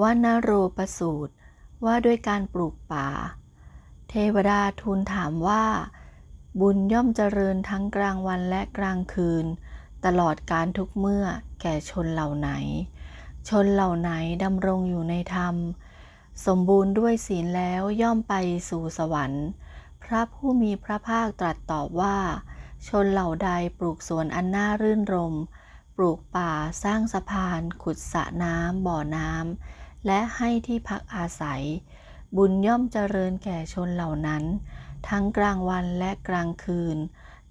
ว่านโรปสูตร ว่าด้วยการปลูกป่า เทวดาทูลถามว่า บุญย่อมเจริญทั้งกลางวันและกลางคืน ตลอดการทุกเมื่อแก่ชนเหล่าไหน ชนเหล่าไหนดำรงอยู่ในธรรม สมบูรณ์ด้วยศีลแล้วย่อมไปสู่สวรรค์ พระผู้มีพระภาคตรัสตอบว่า ชนเหล่าใดปลูกสวนอันน่ารื่นรม ปลูกป่าสร้างสะพาน ขุดสระน้ำบ่อน้ำ และให้ที่พักอาศัย บุญย่อมเจริญแก่ชนเหล่านั้น ทั้งกลางวันและกลางคืน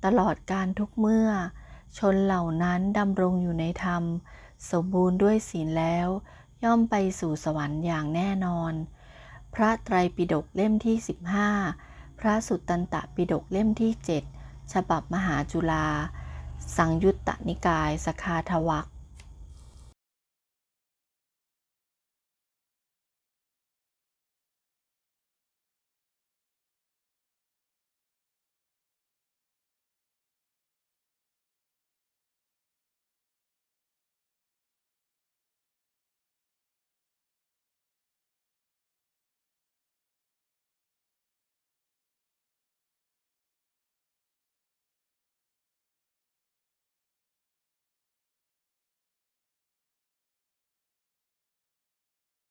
ตลอดการทุกเมื่อ ชนเหล่านั้นดำรงอยู่ในธรรม สมบูรณ์ด้วยศีลแล้ว ย่อมไปสู่สวรรค์อย่างแน่นอน พระไตรปิฎกเล่มที่ 15 พระสุตตันตปิฎกเล่มที่ 7 ฉบับมหาจุฬาสังยุตตนิกายสคาทวัก